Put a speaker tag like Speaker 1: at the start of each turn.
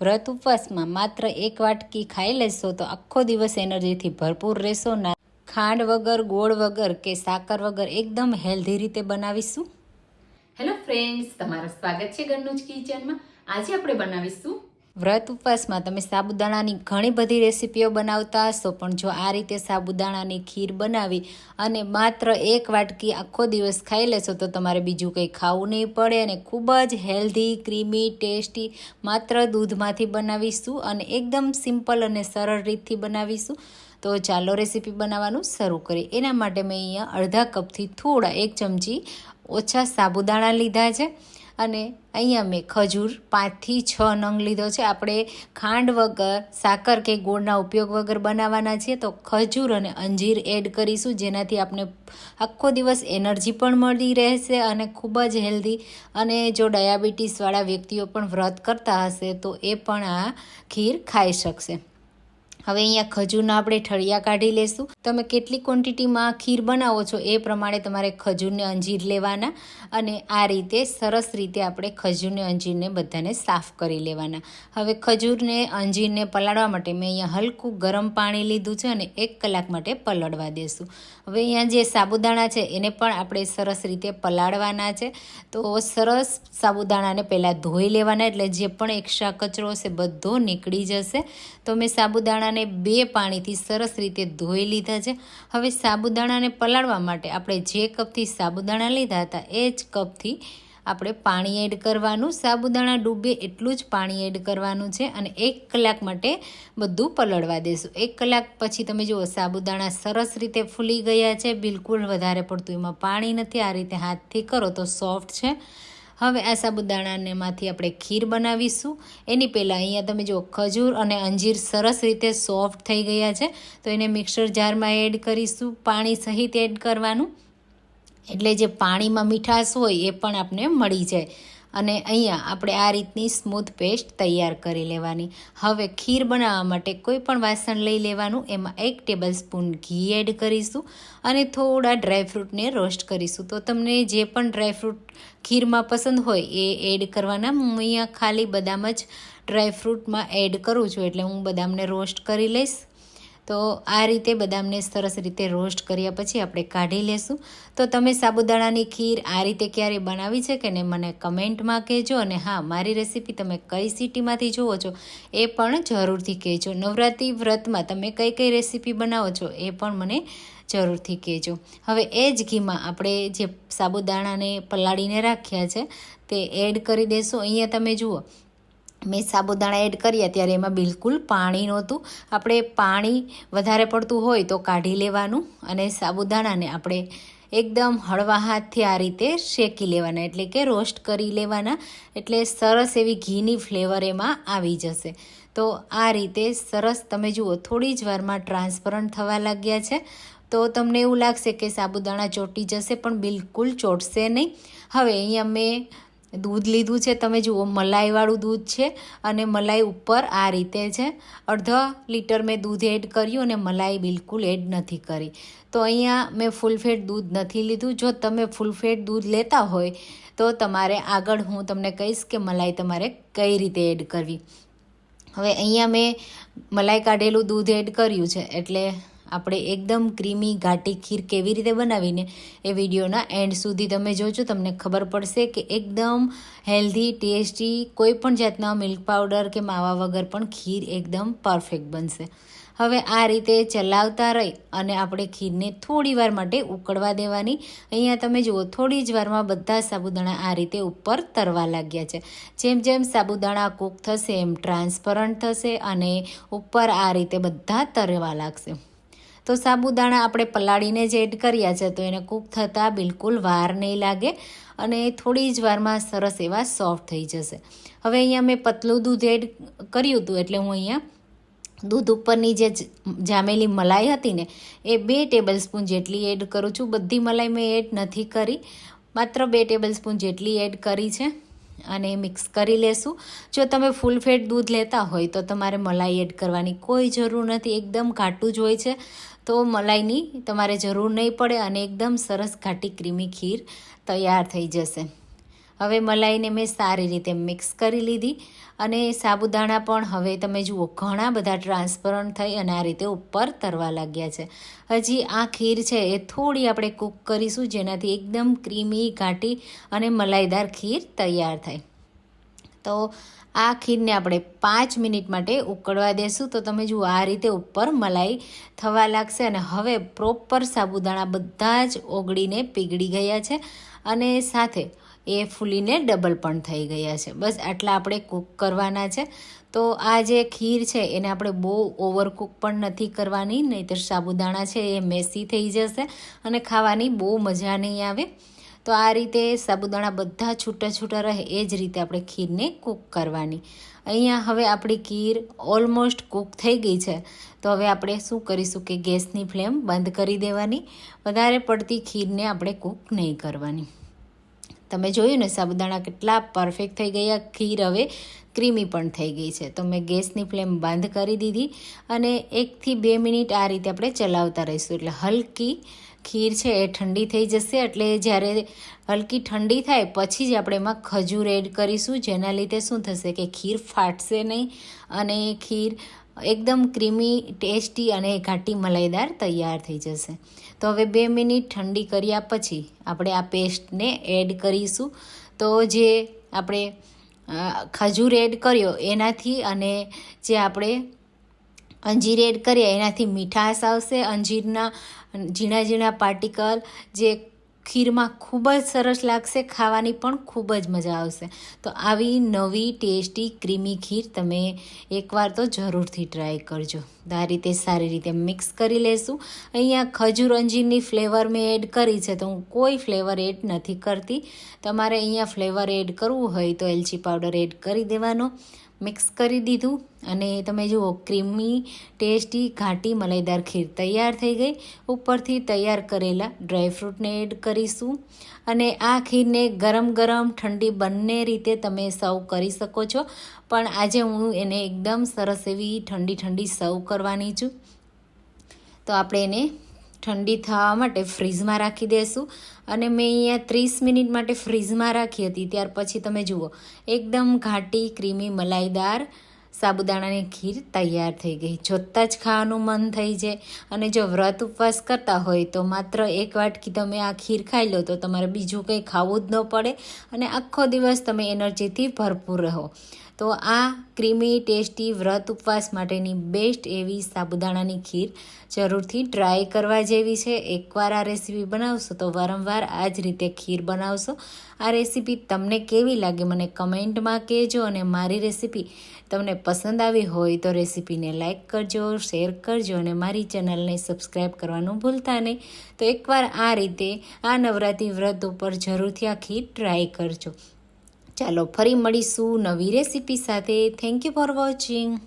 Speaker 1: વ્રત ઉપવાસમાં માત્ર એક વાટકી ખાઈ લેશો તો આખો દિવસ એનર્જીથી ભરપૂર રહેશો ના. ખાંડ વગર, ગોળ વગર કે સાકર વગર એકદમ હેલ્ધી રીતે બનાવીશું.
Speaker 2: હેલો ફ્રેન્ડ્સ તમારું સ્વાગત છે ઘરનું જ કિચનમાં. આજે આપણે બનાવીશું
Speaker 1: વ્રત ઉપવાસમાં તમે સાબુદાણાની ઘણી બધી રેસીપીઓ બનાવતા હશો, પણ જો આ રીતે સાબુદાણાની ખીર બનાવી અને માત્ર એક વાટકી આખો દિવસ ખાઈ લેશો, તો તમારે બીજું કંઈ ખાવું નહીં પડે અને ખૂબ જ હેલ્ધી, ક્રીમી, ટેસ્ટી માત્ર દૂધમાંથી બનાવીશું અને એકદમ સિમ્પલ અને સરળ રીતથી બનાવીશું. તો ચાલો રેસીપી બનાવવાનું શરૂ કરીએ. એના માટે મેં અહીંયા અડધા કપથી થોડા એક ચમચી ઓછા સાબુદાણા લીધા છે. અને અહીંયા મેં ખજૂર પાંચથી છ નંગ લીધો છે. આપણે ખાંડ વગર, સાકર કે ગોળના ઉપયોગ વગર બનાવવાના છીએ તો ખજૂર અને અંજીર એડ કરીશું. જેનાથી આપણે આખો દિવસ એનર્જી પણ મળી રહેશે અને ખૂબ જ હેલ્ધી અને જો ડાયાબિટીસવાળા વ્યક્તિઓ પણ વ્રત કરતા હશે તો એ પણ આ ખીર ખાઈ શકશે. હવે અહીંયા ખજૂરના આપણે ઠળિયા કાઢી લેશું. તમે કેટલી ક્વોન્ટિટીમાં ખીર બનાવો છો એ પ્રમાણે તમારે ખજૂરને અંજીર લેવાના અને આ રીતે સરસ રીતે આપણે ખજૂરને અંજીરને બધાને સાફ કરી લેવાના. હવે ખજૂરને અંજીરને પલાળવા માટે મેં અહીંયા હલકું ગરમ પાણી લીધું છે અને એક કલાક માટે પલળવા દેશું. હવે અહીંયા જે સાબુદાણા છે એને પણ આપણે સરસ રીતે પલાળવાના છે. તો સરસ સાબુદાણાને પહેલાં ધોઈ લેવાના, એટલે જે પણ એક્સ્ટ્રા કચરો હશે બધો નીકળી જશે. તો મેં સાબુદાણાને બે પાણીથી સરસ રીતે ધોઈ લીધા છે. હવે સાબુદાણાને પલાળવા માટે આપણે જે કપથી સાબુદાણા લીધા હતા એ જ કપથી આપણે પાણી એડ કરવાનું. સાબુદાણા ડૂબે એટલું જ પાણી એડ કરવાનું છે અને એક કલાક માટે બધું પલળવા દેશું. એક કલાક પછી તમે જુઓ, સાબુદાણા સરસ રીતે ફૂલી ગયા છે. બિલકુલ વધારે પડતું એમાં પાણી નથી. આ રીતે હાથથી કરો તો સોફ્ટ છે. હવે આ સાબુદાણાનેમાંથી આપણે ખીર બનાવીશું. એની પહેલાં અહીંયા તમે જો ખજૂર અને અંજીર સરસ રીતે સોફ્ટ થઈ ગયા છે. તો એને મિક્સર જારમાં એડ કરીશું, પાણી સહિત એડ કરવાનું. એટલે જે પાણીમાં મીઠાશ હોય એ પણ આપણે મળી જાય. અને અહીંયા આપણે આ રીતની સ્મૂથ પેસ્ટ તૈયાર કરી લેવાની. હવે ખીર બનાવવા માટે કોઈ પણ વાસણ લઈ લેવાનું. એમાં એક ટેબલ સ્પૂન ઘી એડ કરીશું અને થોડા ડ્રાયફ્રૂટને રોસ્ટ કરીશું. તો તમને જે પણ ડ્રાયફ્રૂટ ખીરમાં પસંદ હોય એ એડ કરવાના. હું અહીંયા ખાલી બદામ જ ડ્રાયફ્રૂટમાં એડ કરું છું એટલે હું બદામને રોસ્ટ કરી લઈશ. તો આ રીતે બદામને સરસ રીતે રોસ્ટ કર્યા પછી આપણે કાઢી લેશું. તો તમે સાબુદાણાની ખીર આ રીતે ક્યારે બનાવી છે કે ને મને કમેન્ટમાં કહેજો અને હા, મારી રેસીપી તમે કઈ સિટીમાંથી જુઓ છો એ પણ જરૂરથી કહેજો. નવરાત્રિ વ્રતમાં તમે કઈ કઈ રેસીપી બનાવો છો એ પણ મને જરૂરથી કહેજો. હવે એ જ ઘીમાં આપણે જે સાબુદાણાને પલાળીને રાખ્યા છે તે એડ કરી દેશું. અહીંયા તમે જુઓ મેં સાબુદાણા એડ કર્યા ત્યારે એમાં બિલકુલ પાણી નહોતું. આપણે પાણી વધારે પડતું હોય તો કાઢી લેવાનું અને સાબુદાણાને આપણે એકદમ હળવા હાથથી આ રીતે શેકી લેવાના, એટલે કે રોસ્ટ કરી લેવાના. એટલે સરસ એવી ઘીની ફ્લેવર એમાં આવી જશે. તો આ રીતે સરસ તમે જુઓ, થોડી જ વારમાં ટ્રાન્સપરન્ટ થવા લાગ્યા છે. તો તમને એવું લાગશે કે સાબુદાણા ચોટી જશે, પણ બિલકુલ ચોટશે નહીં. હવે અહીંયા મેં દૂધ લીધું છે. તમે જુઓ, મલાઈવાળું દૂધ છે અને મલાઈ ઉપર આ રીતે છે. અડધા લીટર મેં દૂધ એડ કર્યું અને મલાઈ બિલકુલ એડ નથી કરી. તો અહીંયા મેં ફૂલ ફેટ દૂધ નથી લીધું. જો તમે ફૂલફેટ દૂધ લેતા હોય, તો તમારે આગળ હું તમને કહીશ કે મલાઈ તમારે કઈ રીતે એડ કરવી. હવે અહીંયા મેં મલાઈ કાઢેલું દૂધ એડ કર્યું છે, એટલે આપણે એકદમ ક્રીમી, ઘાટી ખીર કેવી રીતે બનાવીને એ વિડીયોના એન્ડ સુધી તમે જોજો. તમને ખબર પડશે કે એકદમ હેલ્ધી ટેસ્ટી કોઈ પણ જાતના મિલ્ક પાવડર કે માવા વગર પણ ખીર એકદમ પરફેક્ટ બનશે. હવે આ રીતે ચલાવતા રહી અને આપણે ખીરને થોડી વાર માટે ઉકળવા દેવાની. અહીંયા તમે જુઓ, થોડી જ વારમાં બધા સાબુદાણા આ રીતે ઉપર તરવા લાગ્યા છે. જેમ જેમ સાબુદાણા કૂક થશે, એમ ટ્રાન્સપરન્ટ થશે અને ઉપર આ રીતે બધા તરવા લાગશે. તો સાબુદાણા આપણે પલાળીને જ એડ કર્યા છે, તો એને કૂક થતાં બિલકુલ વાર નહીં લાગે અને થોડી જ વારમાં સરસ એવા સોફ્ટ થઈ જશે. હવે અહીંયા મેં પતલું દૂધ એડ કર્યું હતું, એટલે હું અહીંયા દૂધ ઉપરની જે જામેલી મલાઈ હતી ને, એ બે ટેબલ સ્પૂન જેટલી એડ કરું છું. બધી મલાઈ મેં એડ નથી કરી, માત્ર બે ટેબલ સ્પૂન જેટલી એડ કરી છે. અને મિક્સ કરી લેશું. જો તમે ફૂલ ફેટ દૂધ લેતા હોય તો તમારે મલાઈ એડ કરવાની કોઈ જરૂર નથી. એકદમ ઘાટું જ હોય છે. તો મલાઈની તમારે જરૂર નહીં પડે અને એકદમ સરસ ઘાટી ક્રીમી ખીર તૈયાર થઈ જશે. હવે મલાઈને મેં સારી રીતે મિક્સ કરી લીધી અને સાબુદાણા પણ હવે તમે જુઓ, ઘણા બધા ટ્રાન્સપરન્ટ થઈ અને આ રીતે ઉપર તરવા લાગ્યા છે. હજી આ ખીર છે એ થોડી આપણે કૂક કરીશું જેનાથી એકદમ ક્રીમી, ઘાટી અને મલાઈદાર ખીર તૈયાર થાય. તો આ ખીરને આપણે પાંચ મિનિટ માટે ઉકળવા દેશું. તો તમે જુઓ, આ રીતે ઉપર મલાઈ થવા લાગશે અને હવે પ્રોપર સાબુદાણા બધા જ ઓગળીને પીગળી ગયા છે. અને સાથે એ ફૂલીને ડબલ પણ થઈ ગયા છે. બસ આટલા આપણે કૂક કરવાના છે. તો આ જે ખીર છે, એને આપણે બહુ ઓવરકૂક પણ નથી કરવાની, નહીંતર સાબુદાણા છે એ મેસી થઈ જશે અને ખાવાની બહુ મજા નહીં આવે. તો આ રીતે સાબુદાણા બધા છૂટા છૂટા રહે એ જ રીતે આપણે ખીરને કૂક કરવાની. અહીંયા હવે આપણી ખીર ઓલમોસ્ટ કૂક થઈ ગઈ છે. તો હવે આપણે શું કરીશું કે ગેસની ફ્લેમ બંધ કરી દેવાની. વધારે પડતી ખીરને આપણે કૂક નહીં કરવાની. તમે જોયું ને, સાબુદાણા કેટલા પરફેક્ટ થઈ ગયા. ખીર હવે ક્રીમી પણ થઈ ગઈ છે. તો મેં ગેસની ફ્લેમ બંધ કરી દીધી અને એકથી બે મિનિટ આ રીતે આપણે ચલાવતા રહીશું. એટલે હલકી ખીર છે એ ઠંડી થઈ જશે. એટલે જ્યારે હલકી ઠંડી થાય, પછી જ આપણે એમાં ખજૂર એડ કરીશું. જેના લીધે શું થશે કે ખીર ફાટશે નહીં અને ખીર એકદમ ક્રીમી, ટેસ્ટી અને ઘાટી મલાઈદાર તૈયાર થઈ જશે. તો હવે બે મિનિટ ઠંડી કર્યા પછી આપણે આ પેસ્ટને એડ કરીશું. તો જે આપણે ખજૂર એડ કર્યો એનાથી અને જે આપણે અંજીર એડ કરીએ એનાથી મીઠાશ આવશે. અંજીરના, ઝીણા ઝીણા પાર્ટિકલ જે ખીરમાં ખૂબ જ સરસ લાગશે, ખાવાની પણ ખૂબ જ મજા આવશે. તો આવી નવી ટેસ્ટી ક્રીમી ખીર તમે એકવાર તો જરૂરથી ટ્રાય કરજો. તો આ રીતે સારી રીતે મિક્સ કરી લેશું. અહીંયા ખજૂર અંજીરની ફ્લેવર મેં એડ કરી છે, તો હું કોઈ ફ્લેવર એડ નથી કરતી. તમારે અહીંયા ફ્લેવર એડ કરવું હોય તો એલચી પાવડર એડ કરી દેવાનો. મિક્સ કરી દીધું. અને તમે જુઓ ક્રીમી ટેસ્ટી ઘાટી મલાઈદાર ખીર તૈયાર થઈ ગઈ. ઉપરથી તૈયાર કરેલા ડ્રાયફ્રૂટને એડ કરીશું. અને આ ખીરને ગરમ ગરમ ઠંડી બંને રીતે તમે સર્વ કરી શકો છો. પણ આજે હું એને એકદમ સરસ એવી ઠંડી ઠંડી સર્વ કરવાની છું. તો આપણે એને ઠંડી થવા માટે ફ્રીઝમાં રાખી દઈશું અને મેં અહીંયા ત્રીસ મિનિટ માટે ફ્રીઝમાં રાખી હતી. ત્યાર પછી તમે જુઓ, એકદમ ઘાટી ક્રીમી મલાઈદાર સાબુદાણાની ખીર તૈયાર થઈ ગઈ. જોતાં જ ખાવાનું મન થઈ જાય. અને જો વ્રત ઉપવાસ કરતા હોય તો માત્ર એક વાટકી તમે આ ખીર ખાઈ લો તો તમારે બીજું કંઈ ખાવું જ ન પડે અને આખો દિવસ તમે એનર્જીથી ભરપૂર રહો. તો આ ક્રીમી, ટેસ્ટી વ્રત ઉપવાસ માટેની બેસ્ટ એવી સાબુદાણાની ખીર જરૂરથી ટ્રાય કરવા જેવી છે. એકવાર આ રેસીપી બનાવશો તો વારંવાર આ જ રીતે ખીર બનાવશો. આ રેસીપી તમને કેવી લાગે મને કમેન્ટમાં કહેજો અને મારી રેસીપી તમને પસંદ આવી હોય તો રેસીપીને લાઇક કરજો, શેર કરજો અને મારી ચેનલને સબસ્ક્રાઈબ કરવાનું ભૂલતા નહીં. તો એકવાર આ રીતે આ નવરાત્રિ વ્રત ઉપર જરૂરથી આ ખીર ટ્રાય કરજો. ચાલો ફરી મળીશું નવી રેસીપી સાથે. Thank you for watching